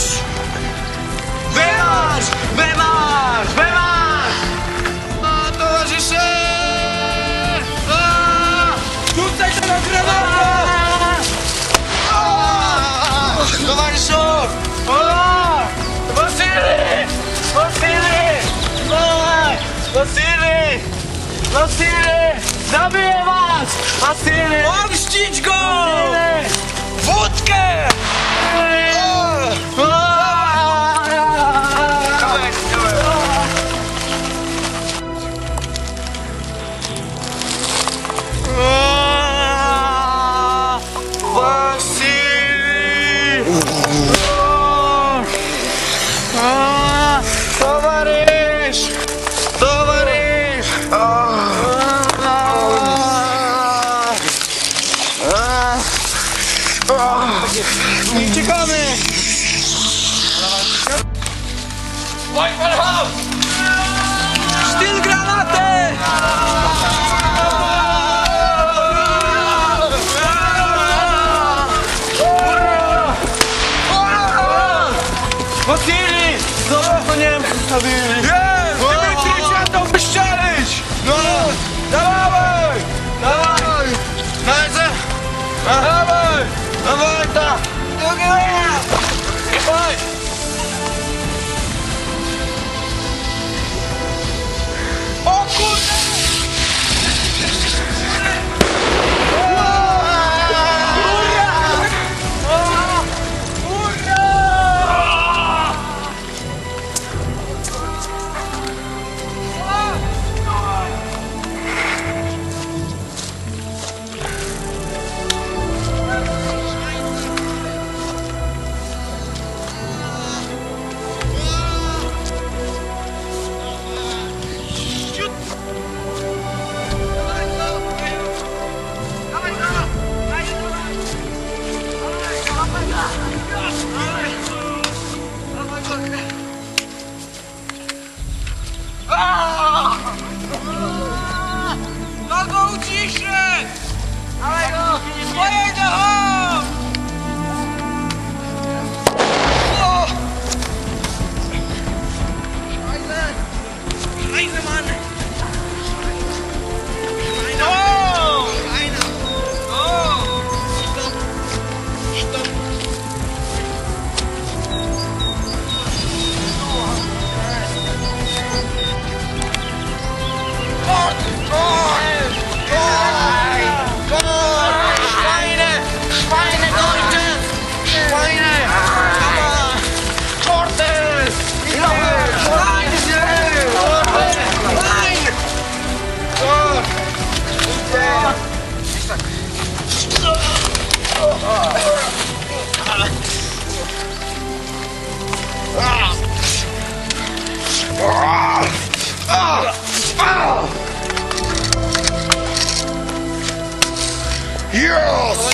Vemáš! Vemáš! Vemáš! Vemáš! No, A tovařiše! Zůstejte na kreváře! Tovařišo! Vasily! Vasily! Vasily! Vasily! Zabije vás! Vasily! Orštičko! Vasily! Vodke! Ah! Ah! Uciekamy! Styl granaty! Wasili! Zobacz, to Niemcy stawili! Jest!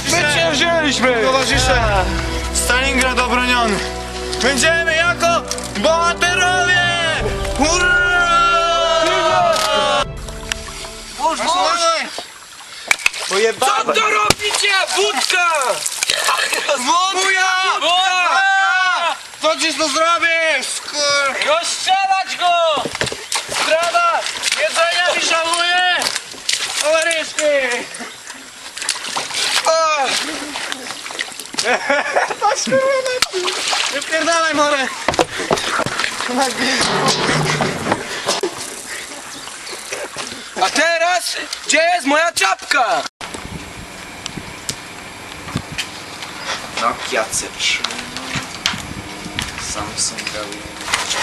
Zwyciężyliśmy! Towarzysze! Stalingrad obroniony! Będziemy jako bohaterowie! Hurra! Co to robicie? Wódka! Wódka! Wódka! Co ci to zrobisz? Skur... Rozstrzelać go! Zdrada! Jedzenia mi żałuje! Towarzyszki! Patrz kurwa Wypierdalaj more! A teraz, gdzie jest moja czapka? Nokia C3 Samsung Galaxy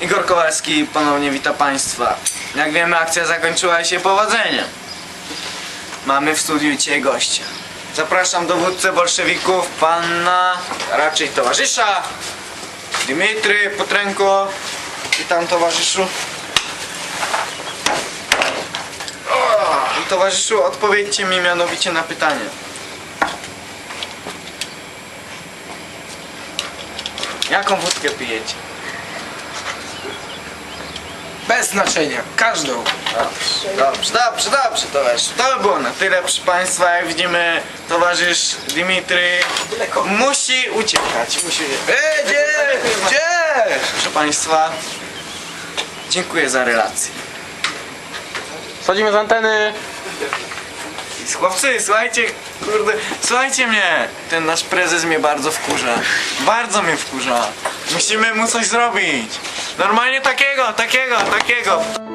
Igor Kowalski ponownie wita Państwa. Jak wiemy akcja zakończyła się powodzeniem. Mamy w studiu dzisiaj gościa. Zapraszam dowódcę bolszewików, pana, raczej towarzysza Dmitry Potrenko. Witam towarzyszu. Towarzyszu, odpowiedzcie mi mianowicie na pytanie. Jaką wódkę pijecie? Bez znaczenia. Każdą. Dobrze, dobrze, dobrze, dobrze, towarzysz. To by było na tyle, proszę Państwa. Jak widzimy, towarzysz Dimitry musi uciekać. Musi... Ej, gdzie? Gdzie? Proszę Państwa, dziękuję za relację. Schodzimy z anteny. Chłopcy, słuchajcie, kurde, słuchajcie mnie. Ten nasz prezes mnie bardzo wkurza. Bardzo mnie wkurza. Musimy mu coś zrobić. Normalnie takiego, takiego, takiego.